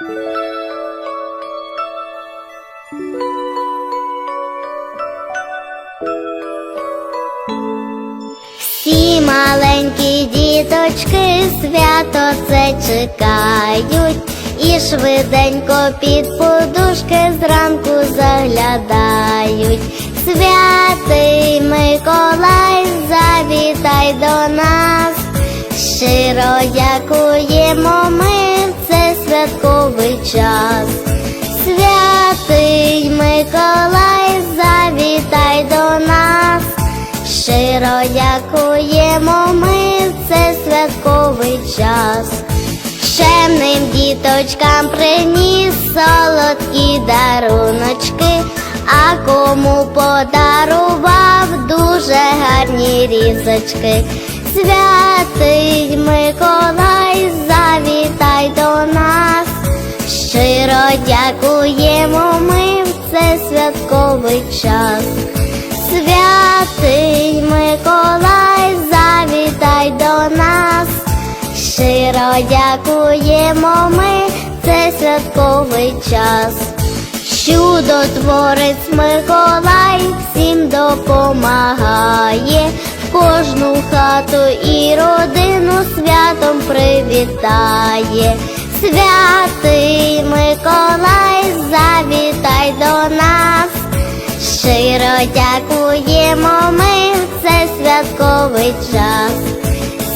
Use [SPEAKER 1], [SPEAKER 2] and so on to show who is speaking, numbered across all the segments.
[SPEAKER 1] Всі маленькі діточки свято це чекають і швиденько під подушки зранку заглядають. Святий Миколай, завітай до нас, щиро дякуємо ми святковий час. Святий Миколай, завітай до нас. Щиро дякуємо ми в цей святковий час. Щемним діточкам приніс солодкі даруночки, а кому подарував дуже гарні різочки. Святий дякуємо ми в цей святковий час. Святий Миколай, завітай до нас. Щиро дякуємо ми в цей святковий час. Чудотворець Миколай всім допомагає, кожну хату і родину святом привітає. Святий Миколай, завітай до нас. Щиро дякуємо ми в цей святковий час.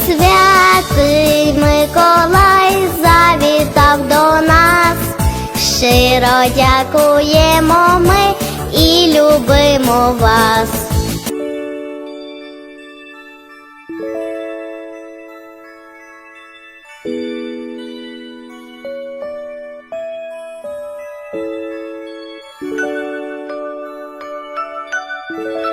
[SPEAKER 1] Святий Миколай завітав до нас. Щиро дякуємо ми і любимо вас. Thank you.